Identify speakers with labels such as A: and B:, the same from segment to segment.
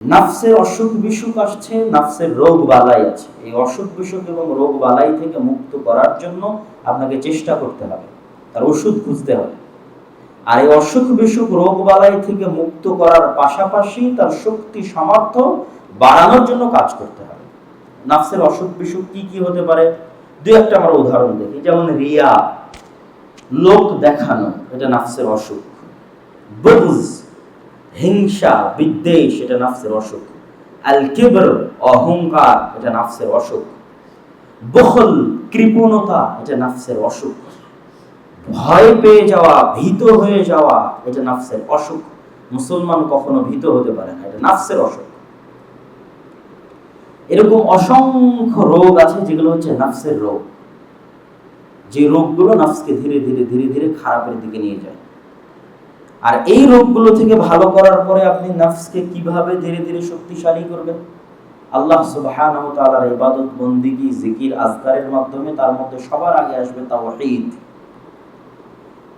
A: নাফসের অসুখ বিসুখ আসছে, নাফসের রোগ বালাই আছে। এই অসুখ বিসুখ এবং রোগ বালাই থেকে মুক্ত করার জন্য আপনাকে চেষ্টা করতে হবে, তার ওষুধ খুঁজতে হবে। আর এই অসুখ বিসুখ, রোগ বালাই থেকে মুক্ত করার পাশাপাশি তার শক্তি, সামর্থ্য বাড়ানোর জন্য কাজ করতে হবে। নাফসের অসুখ বিসুখ কি কি হতে পারে? দুই একটা আমরা উদাহরণ দেখি, যেমন রিয়া, লোক দেখানো, এটা নাফসের অসুখ। হিংসা, বিদ্বেষ, এটা নাফসের অসুখ। আল কিবর অহংকার, এটা নাফসের অসুখ। বখল, কৃপণতা, এটা নাফসের অসুখ। ভয় পেয়ে যাওয়া, ভীত হয়ে যাওয়া, এটা নাফসের অসুখ। মুসলমান কখনো ভীত হতে পারে না, এটা নাফসের অসুখ। এরকম অসংখ্য রোগ আছে যেগুলো হচ্ছে নাফসের রোগ। যে রোগগুলো নাফসকে ধীরে ধীরে ধীরে ধীরে খারাপের দিকে নিয়ে যায়। আর এই রোগগুলো থেকে ভালো করার পরে আপনি নাফসকে কীভাবে ধীরে ধীরে শক্তিশালী করবেন? আল্লাহ সুবহানাহু ইবাদত, বন্দিগি, জিকির, আজকারের মাধ্যমে তার মধ্যে সবার আগে আসবে তাওহীদ।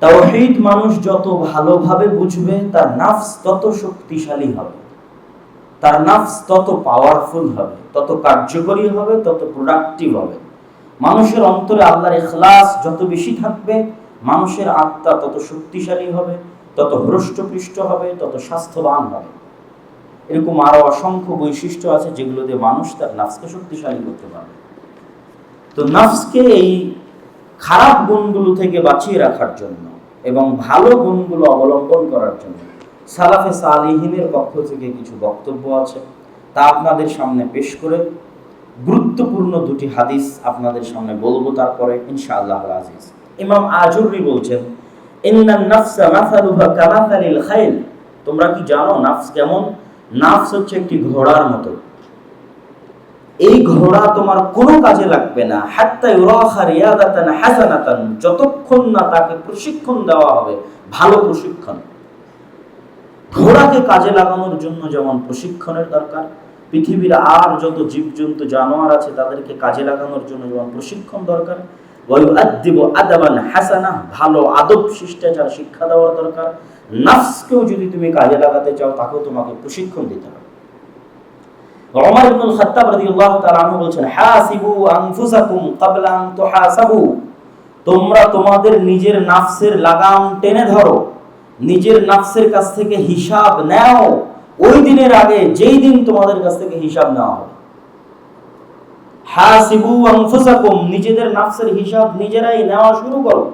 A: তাওহীদ মানুষ যত ভালোভাবে বুঝবে, তার নাফস তত শক্তিশালী হবে। তার নাফস তত পাওয়ারফুল হবে, তত কার্যকরী হবে, তত প্রোডাক্টিভ হবে। মানুষের অন্তরে আল্লাহর ইখলাস যত বেশি থাকবে, মানুষের আত্মা তত শক্তিশালী হবে। তত হৃষ্টপৃষ্ট হবে, তত স্বাস্থ্যবান হবে। এরকম আরও অসংখ্য বৈশিষ্ট্য আছে যেগুলো দিয়ে মানুষ তার নাফসকে শক্তিশালী করতে পারবে। তো নাফসকে এই খারাপ গুণগুলো থেকে বাঁচিয়ে রাখার জন্য এবং ভালো গুণগুলো অবলম্বন করার জন্য সালাফে সালিহিনের পক্ষ থেকে কিছু বক্তব্য আছে, তা আপনাদের সামনে পেশ করে গুরুত্বপূর্ণ দুটি হাদিস আপনাদের সামনে বলব তারপরে ইনশাআল্লাহ আজিজ। ইমাম আজুরি বলছেন তোমরা কি জানো নাফস কেমন? নাফস হচ্ছে একটি ঘোড়ার মতো। এই ঘোড়া তোমার কোনো কাজে লাগবে না। হাসানাতান। যতক্ষণ না তাকে প্রশিক্ষণ দেওয়া হবে, ভালো প্রশিক্ষণ। ঘোড়াকে কাজে লাগানোর জন্য যেমন প্রশিক্ষণের দরকার, পৃথিবীর আর যত জীবজন্তু, জানোয়ার আছে, তাদেরকে কাজে লাগানোর জন্য যেমন প্রশিক্ষণ দরকার আদাবান হাসানা, ভালো আদব, শিষ্টাচার, শিক্ষা দরকার। নাফসকেও যদি তুমি কাজে লাগাতে চাও, তাকেও তোমাকে প্রশিক্ষণ দিতে হবে। ওমর ইবনুল খাত্তাব রাদিয়াল্লাহু তাআলা আনহু হাসিবু আনফুসাকুম ক্বাবলা আন তুহাসাবু। তোমরা তোমাদের নিজের নাফসের লাগাম টেনে ধরো, নিজের নাফসের কাছ থেকে হিসাব নাও। ওই দিনের আগে, যেই দিন তোমাদের কাছ থেকে হিসাব নেওয়া হবে। হাসিবু আনফুসাকুম, নিজেদের নাফসের হিসাব নিজেরাই নেওয়া শুরু করো।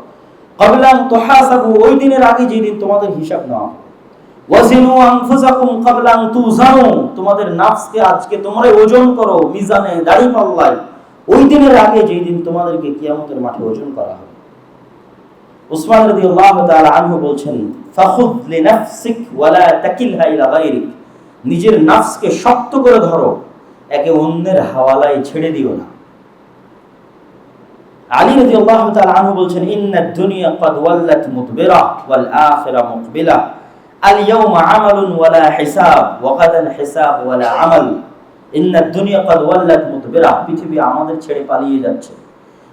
A: ক্বাবলা তুহাসাবু, ওই দিনের আগে যেই দিন তোমাদের হিসাব নেওয়া আনফুসাকুম ক্বাবলা তুজানু, তোমাদের নাফসকে আজকে ওজন করো মিজানে দাড়ি পাল্লায় ওই দিনের আগে যেই দিন তোমাদেরকে কিয়ামতের মাঠে ওজন করা হবে। উসমান রাদিয়াল্লাহু তাআলা আনহু বলছেন, ফাখুদ লিনাফসিক ওয়ালা তাকিলহা ইলা গায়রিক। নিজের নাফসকে শক্ত করে ধরো। একে অন্যের হাওয়ালায় ছেড়ে দিও না। আলী রাদিয়াল্লাহু তাআলা আনহু বলছেন, ইন্নাদ দুনিয়া ওয়াল্লাত মুদবিরা ওয়াল আখিরা মুকবিলা। আল ইয়াউমা আমালুন ওয়ালা হিসাব ওয়া গাদান হিসাব ওয়ালা আমাল। ইন্নাদ দুনিয়া ওয়াল্লাত মুদবিরা। পৃথিবী আমাদের ছেড়ে পালিয়ে যাচ্ছে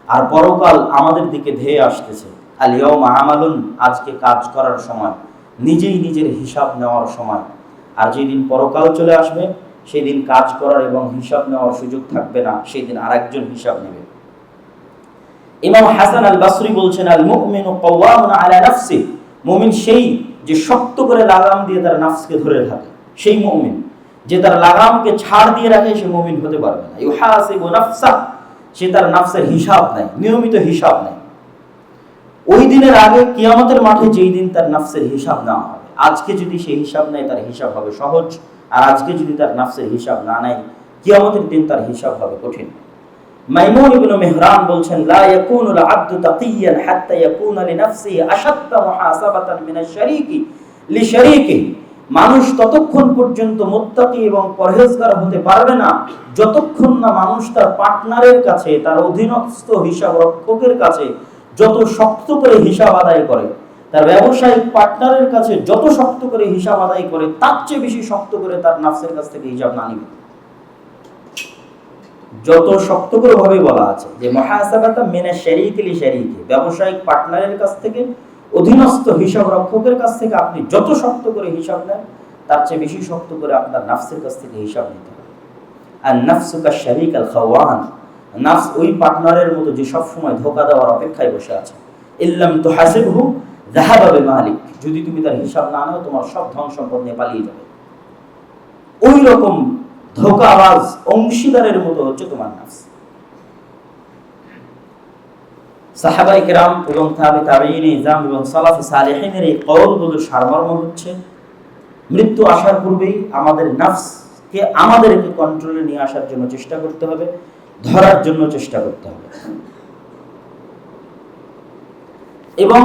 A: আর পরকাল আমাদের দিকে ধেয়ে আসতেছে। আল ইয়াউমা আমালুন, আজকে কাজ করার সময়, নিজেই নিজের হিসাব নেওয়ার সময়। আর যেদিন পরকাল চলে আসবে সেই দিন কাজ করার এবং হিসাব নেওয়ার সুযোগ থাকবে না সেই দিন আরেকজন হিসাব নেবে। ইমাম হাসান আল বাসরি বলছেন আল মুমিনু আলা নাফসি মুমিন সেই যে শক্ত করে লাগাম দিয়ে তার নাফসকে ধরে থাকে সেই মুমিন। যে তার লাগামকে ছাড় দিয়ে রাখে, সে মুমিন হতে পারবে না। ইউহাসিবু নাফসা, সে তার নাফসের হিসাব নেয়, নিয়মিত হিসাব নেয়। ওই দিনের আগে কিয়ামতের মাঠে যেই দিন তার নাফসের হিসাব না হবে, আজকে যদি সেই হিসাব নেয়, তার হিসাব হবে সহজ। আর আজকে যদি তার নাফসের হিসাব না নেয়, কিয়ামতের দিন তার হিসাব হবে কঠিন। মাইমুন ইবনে বলছেন, লা তাকিয়ান হাত্তা ইয়াকুনা মুহাসাবাতান লিশারীকি মানুষ ততক্ষণ পর্যন্ত মুত্তাকি এবং পরহেজগার হতে পারবে না। যতক্ষণ না মানুষ তার পার্টনারের কাছে, তার অধীনস্থ হিসাব রক্ষকের কাছে যত শক্ত করে হিসাব আদায় করে তার ব্যবসায়িক পার্টনারের কাছে যত শক্ত করে হিসাব আদায় করে, তার চেয়ে বেশি শক্ত করে তার নাফসের কাছ থেকে হিসাব না নিবে। যত শক্ত করে ভাবে বলা আছে যে, মহাসাবাতা মেনে শরিকলি শরিকি ব্যবসায়িক পার্টনারের কাছ থেকে, অধীনস্থ হিসাব রক্ষকের কাছ থেকে আপনি যত শক্ত করে হিসাব নেন, তার চেয়ে বেশি শক্ত করে আপনার নাফসের কাছ থেকে হিসাব নিতে হবে। আর নাফসুকা শারিক আল খাওয়ান নাফস ওই পার্টনারের মতো যে সবসময় ধোকা দেওয়ার অপেক্ষায় বসে আছে। ইল্লাম তো হাসিবহু জাহাবাবে মালিক যদি তুমি তার হিসাব না নাও, তোমার সব ধন সম্পদ নিয়ে পালিয়ে যাবে। ওই রকম ধোকাবাজ অংশীদারের মতো হচ্ছে তোমার সাহাবাই কেরাম এবং তাবে ইজাম এবং সালেহিনের এই সারমর্ম হচ্ছে, মৃত্যু আসার পূর্বেই আমাদের নাফসকে আমাদেরকে কন্ট্রোলে নিয়ে আসার জন্য চেষ্টা করতে হবে, ধরার জন্য চেষ্টা করতে হবে। এবং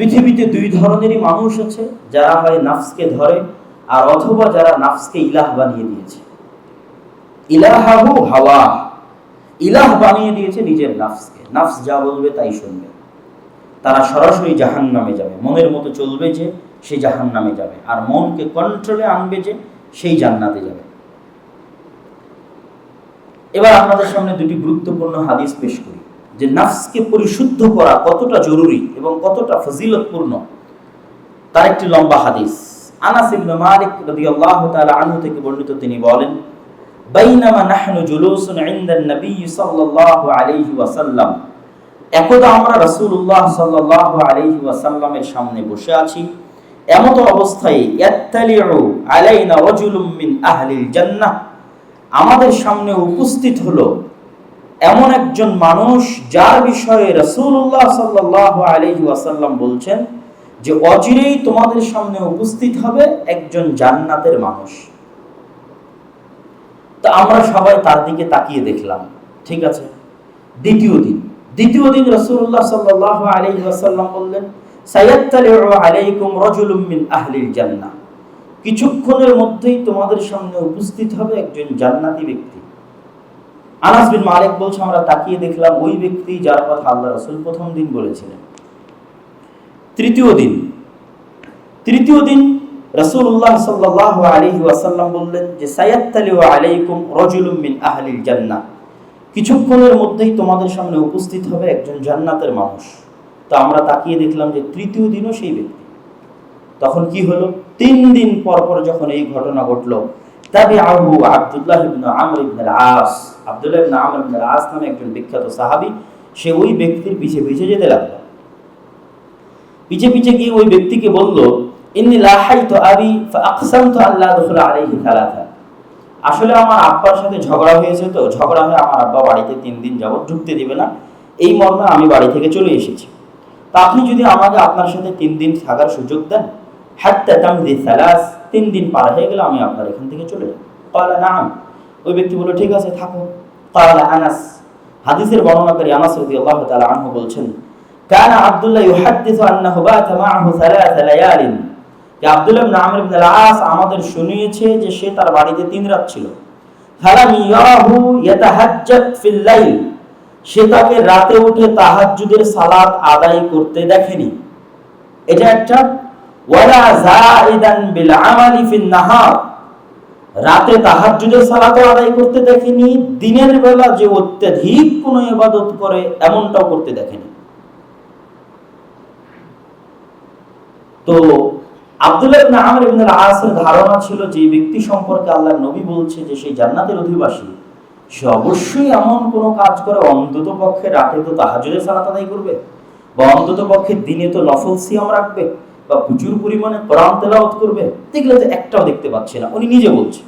A: পৃথিবীতে দুই ধরনেরই মানুষ আছে, যারা হয় নাফসকে ধরে আর অথবা যারা নাফসকে ইলাহ বানিয়ে দিয়েছে। ইলাহাহু হাওয়া। ইলাহ বানিয়ে দিয়েছে নিজের নাফসকে। নাফস যা বলবে তাই শুনবে। তারা সরাসরি জাহান নামে যাবে। মনের মতো চলবে যে সে জাহান নামে যাবে। আর মনকে কন্ট্রোলে আনবে যে সেই জান্নাতে যাবে। এবার আপনাদের সামনে দুটি গুরুত্বপূর্ণ হাদিস পেশ করি। যে নাফসকে পরিশুদ্ধ করা কতটা জরুরি এবং কতটা ফজিলতপূর্ণ, তার একটি লম্বা হাদিস। আনাস ইবনে মালিক রাদিয়াল্লাহু তাআলা আনহু থেকে বর্ণিত তিনি বলেন, বাইনামা নাহনু জুলুসুন ইনদান নবী সাল্লাল্লাহু আলাইহি ওয়াসাল্লাম। একদা আমরা রাসূলুল্লাহ সাল্লাল্লাহু আলাইহি ওয়াসাল্লামের সামনে বসে আছি। এমত অবস্থায়, ইয়াত্তালিউ আলাইনা রাজুলুম মিন আহলিল জান্নাহ। আমাদের সামনে উপস্থিত হলো এমন একজন মানুষ যার বিষয়ে রাসূলুল্লাহ সাল্লাল্লাহু আলাইহি ওয়াসাল্লাম বলছেন যে অচিরেই তোমাদের সামনে উপস্থিত হবে একজন জান্নাতের মানুষ। তো আমরা সবাই তার দিকে তাকিয়ে দেখলাম, ঠিক আছে? দ্বিতীয় দিন দ্বিতীয় দিন রাসূলুল্লাহ সাল্লাল্লাহু আলাইহি ওয়াসাল্লাম বললেন আলাইকুম কিছুক্ষণের মধ্যেই তোমাদের সামনে উপস্থিত হবে একজন জান্নাতি ব্যক্তি। আনাস বিন মালিক বলছে, আমরা তাকিয়ে দেখলাম ওই ব্যক্তি যার কথা আল্লাহ রাসূল প্রথম দিন বলেছিলেন। তৃতীয় দিন। তৃতীয় দিন আলাইহি ওয়াসাল্লাম বললেন যে আলাইকুম রাজুলুম আহলিল কিছুক্ষণের মধ্যেই তোমাদের সামনে উপস্থিত হবে একজন জান্নাতের মানুষ। তো আমরা তাকিয়ে দেখলাম যে, তৃতীয় দিনও সেই ব্যক্তি। তখন কি হলো? তিন দিন পর পর যখন এই ঘটনা ঘটলো তবে আবু আব্দুল্লাহ ইবনে আমর ইবনে আস আব্দুল্লাহ ইবনে আমর আস নামে একজন বিখ্যাত সাহাবী, সে ওই ব্যক্তির পিছে পিছে যেতে লাগল। পিছে পিছে গিয়ে ওই ব্যক্তিকে বলল, ইন্নি লাহাইতু আবি, ফাআকসামতু আল্লা দুখুলা আলাইহি থালাথা আসলে আমার আব্বার সাথে ঝগড়া হয়েছে তো, ঝগড়া হয়ে আমার আব্বা বাড়িতে তিন দিন যাবত ঢুকতে দিবে না। এই মর্মে আমি বাড়ি থেকে চলে এসেছি। তা আপনি যদি আমাকে আপনার সাথে তিন দিন থাকার সুযোগ দেন, হাত্তা তামদি সালাস, তিন দিন পার হয়ে গেলে আমি আপনার এখান থেকে চলে যাব। কালা, নাম। ওই ব্যক্তি বলল, ঠিক আছে, থাকো। কালা আনাস, হাদিসের বর্ণনাকারী আনাস রাদিয়াল্লাহু তাআলা আনহু বলছেন, কানা আব্দুল্লাহ ইউহাদ্দিসু আন্নাহু বাতা মাআহু সালাস লায়ালিন। যে আব্দুল্লাহ ইবনে আমর ইবনে আস আমাদের শুনিয়েছে যে সে তার বাড়িতে তিন রাত ছিল। ফালাম ইয়ারাহু ইয়াতাহাজ্জাত ফিল লাইল। সে তাকে রাতে উঠে তাহাজ্জুদের সালাত আদায় করতে দেখেনি। এটা একটা, ওয়ালা জাইদান বিল আমালি ফিন নাহার। রাতে তাহাজ্জুদের সালাতও আদায় করতে দেখেনি, দিনের বেলা যে অত্যাধিক কোনো ইবাদত করে, এমনটাও করতে দেখেনি। তো আব্দুল্লাহ আল-আসের ধারণা ছিল যে ব্যক্তি সম্পর্কে আল্লাহর নবী বলছে যে সেই জান্নাতের অধিবাসী। সে অবশ্যই এমন কোনো কাজ করে, অন্তত পক্ষে রাতে তো তাহাজ্জুদের সালাত আদায় করবে, বা অন্তত পক্ষে দিনে তো নফল সিয়াম রাখবে। বা প্রচুর পরিমাণে কোরআন তেলাওয়াত করবে, দেখলে তো একটাও দেখতে পাচ্ছি না। উনি নিজে বলছে।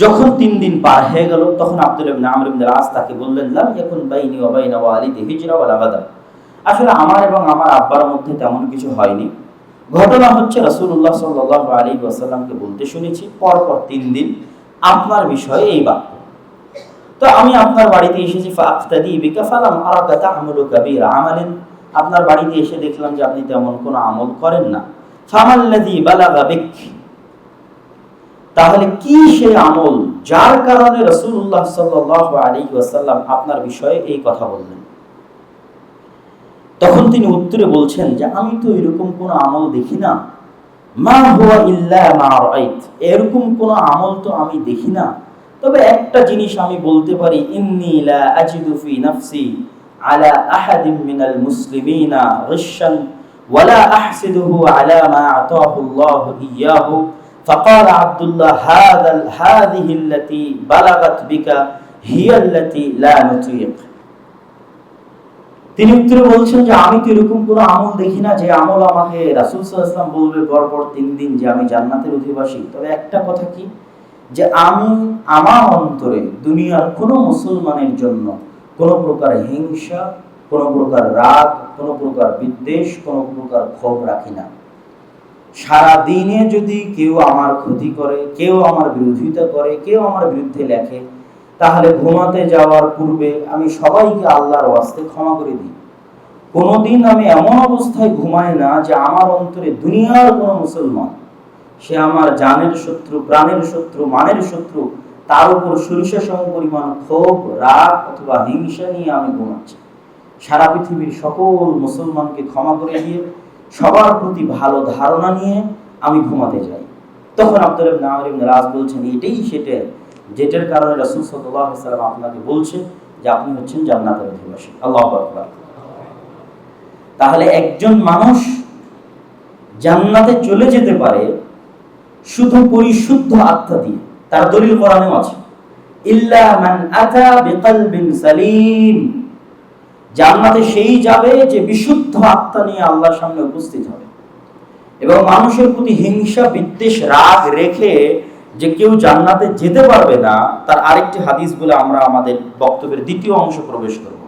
A: যখন তিন দিন পার হয়ে গেল, তখন আব্দুল ইবনে তাকে বললেন, লাম ইয়াকুন বাইনি ওয়া বাইনা ওয়ালিদি হিজরা ওয়ালা গাদা। আসলে আমার এবং আমার আব্বার মধ্যে তেমন কিছু হয়নি। ঘটনা হচ্ছে, রাসূলুল্লাহ সাল্লাল্লাহু আলাইহি ওয়াসাল্লামকে বলতে শুনেছি পর পর তিন দিন। আপনার বিষয়ে এই বাক্য। তো আমি আপনার বাড়িতে এসেছি ফাক্তাদি বিকা, ফালাম আরাকা তা'মালু কাবীর আমালিন। আপনার বাড়িতে এসে দেখলাম যে আপনি তেমন কোনো আমল করেন না। বালাগা বিক। তাহলে কি সে আমল? যার কারণে ওয়াসাল্লাম আপনার বিষয়ে এই কথা বললেন। তখন তিনি উত্তরে বলছেন যে, আমি তো এরকম কোনো আমল দেখি না। মা হুয়া ইল্লা মা রাআইত এরকম কোনো আমল তো আমি দেখি না। তবে একটা জিনিস আমি বলতে পারি ইন্নি লা আজিদু ফি নাফসি على أحد من المسلمين غشا ولا أحسده على ما أعطاه الله إياه فقال عبد الله هذا هذه التي بلغت بك هي التي لا نطيق তিনি উত্তরে বলছেন যে আমি তো এরকম কোন আমল দেখি না যে আমল আমাকে রাসুল সাল্লাম বলবে পরপর তিন দিন যে আমি জান্নাতের অধিবাসী তবে একটা কথা কি যে আমি আমার অন্তরে দুনিয়ার কোনো মুসলমানের জন্য কোনো প্রকার হিংসা, কোনো প্রকার রাগ, কোনো প্রকার বিদ্বেষ, কোনো প্রকার ক্ষোভ রাখি না। সারা দিনে যদি কেউ আমার ক্ষতি করে, কেউ আমার বিরোধিতা করে, কেউ আমার বিরুদ্ধে লেখে, তাহলে ঘুমাতে যাওয়ার পূর্বে আমি সবাইকে আল্লাহর ওয়াস্তে ক্ষমা করে দিই। কোনোদিন আমি এমন অবস্থায় ঘুমাই না যে আমার অন্তরে দুনিয়ার কোনো মুসলমান সে আমার জানের শত্রু, প্রাণের শত্রু, মানের শত্রু। তার উপর সরিষা সম পরিমাণ ক্ষোভ, রাগ অথবা হিংসা নিয়ে আমি ঘুমাচ্ছি। সারা পৃথিবীর সকল মুসলমানকে ক্ষমা করে দিয়ে, সবার প্রতি ভালো ধারণা নিয়ে আমি ঘুমাতে যাই। তখন আব্দুল রাজ বলছেন, এটাই সেটা যেটার কারণে রাসূল সাল্লাম আপনাকে বলছে যে আপনি হচ্ছেন জান্নাতের অধিবাসী। আল্লাহু তাহলে একজন মানুষ জান্নাতে চলে যেতে পারে শুধু পরিশুদ্ধ আত্মা দিয়ে, তার দলিল কোরআনেও আছে। ইল্লা মান আতা বিকলবিন সালিম। জান্নাতে সেই যাবে যে বিশুদ্ধ আত্মা নিয়ে আল্লাহর সামনে উপস্থিত হবে। এবং মানুষের প্রতি হিংসা, বিদ্বেষ, রাগ রেখে যে কেউ জান্নাতে যেতে পারবে না, তার আরেকটি হাদিস বলে আমরা আমাদের বক্তব্যের দ্বিতীয় অংশ প্রবেশ করব।